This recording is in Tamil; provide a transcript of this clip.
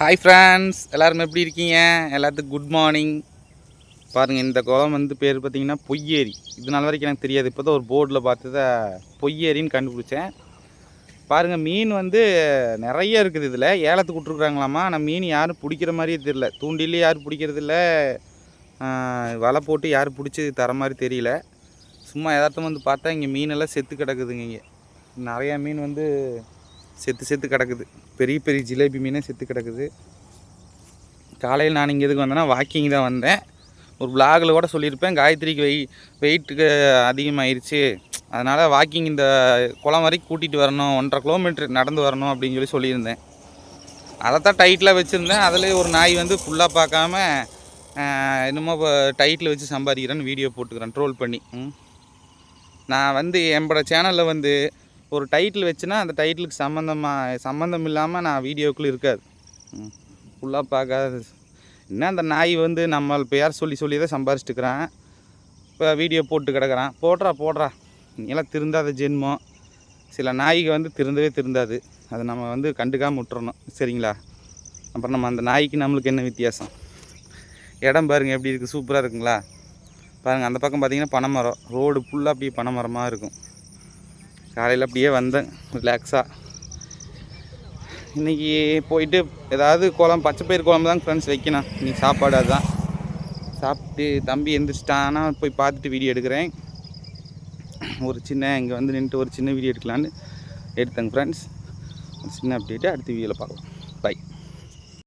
ஹாய் ஃப்ரெண்ட்ஸ் எல்லோரும் எப்படி இருக்கீங்க? எல்லாத்துக்கும் குட் மார்னிங் பாருங்கள் இந்த குளம் வந்து பேர் பார்த்தீங்கன்னா பொய்யேரி. இது நாள் வரைக்கும் எனக்கு தெரியாது. இப்போ தான் ஒரு போர்டில் பார்த்தத பொய்யேரின்னு கண்டுபிடிச்சேன். பாருங்கள் மீன் வந்து நிறைய இருக்குது இதில். ஏலத்துக்கு விட்ருக்குறாங்களாமா ஆனால் மீன் யாரும் பிடிக்கிற மாதிரியே தெரியல. தூண்டிலே யாரும் பிடிக்கிறதில்ல வலை போட்டு யாரும் பிடிச்சி தர மாதிரி தெரியல. சும்மா எதார்த்தம் வந்து பார்த்தா இங்கே மீனெல்லாம் செத்து கிடக்குதுங்க இங்கே. நிறையா மீன் வந்து செத்து செத்து கிடக்குது. பெரிய பெரிய ஜிலேபி மீனே செத்து கிடக்குது. காலையில் நான் இங்கே எதுக்கு வந்தேன்னா வாக்கிங் தான் வந்தேன். ஒரு vlogல கூட சொல்லியிருப்பேன் காயத்ரிக்கு வெயி வெயிட்டுக்கு அதிகமாகிருச்சு அதனால் வாக்கிங் இந்த குளம் வரைக்கும் கூட்டிகிட்டு வரணும் ஒன்றரை கிலோமீட்டர் நடந்து வரணும் அப்படின்னு சொல்லி சொல்லியிருந்தேன். அதை தான் டைட்டில் வச்சுருந்தேன். அதிலே ஒரு நாய் வந்து ஃபுல்லாக பார்க்காம ஆஹ், என்னமோ டைட்டில் வச்சு சம்பாதிக்கிறேன்னு வீடியோ போட்டுக்கிறேன் ட்ரோல் பண்ணி. நான் வந்து என்னோட சேனலில் வந்து ஒரு டைட்டில் வச்சுன்னா அந்த டைட்டிலுக்கு சம்மந்தமாக சம்மந்தம் இல்லாமல் நான் வீடியோக்குள்ளே இருக்காது. ஃபுல்லாக பார்க்காது. என்ன அந்த நாய் வந்து நம்ம பேர் சொல்லி சொல்லி தான் சம்பாரிச்சிட்டுக்கிறான். இப்போ வீடியோ போட்டு கிடக்குறான். போடுறா போடுறா. நீங்களாம் திருந்தாத ஜென்மம். சில நாய்க்கு வந்து திருந்தவே திருந்தாது. அதை நம்ம வந்து கண்டுக்காமல் விட்டுறணும். சரிங்களா? அப்புறம் நம்ம அந்த நாய்க்கு நம்மளுக்கு என்ன வித்தியாசம்? இடம் பாருங்கள் எப்படி இருக்குது சூப்பராக இருக்குங்களா? பாருங்கள் அந்த பக்கம் பார்த்திங்கன்னா பனைமரம். ரோடு ஃபுல்லாக அப்படியே பனைமரமாக இருக்கும். காலையில் அப்படியே வந்தேன் ரிலாக்ஸாக இன்றைக்கி போயிட்டு ஏதாவது குழம்பு பச்சை பயிர் குழம்பு தான் ஃப்ரெண்ட்ஸ் வைக்கணும். இன்றைக்கி சாப்பாடு அதுதான் சாப்பிட்டு தம்பி எந்திரிச்சிட்டானா போய் பார்த்துட்டு வீடியோ எடுக்கிறேன். ஒரு சின்ன இங்கே வந்து நின்றுட்டு ஒரு சின்ன வீடியோ எடுக்கலான்னு எடுத்தேங்க ஃப்ரெண்ட்ஸ் ஒரு சின்ன அப்டேட்டு அடுத்த வீடியோவில் பார்க்கலாம்.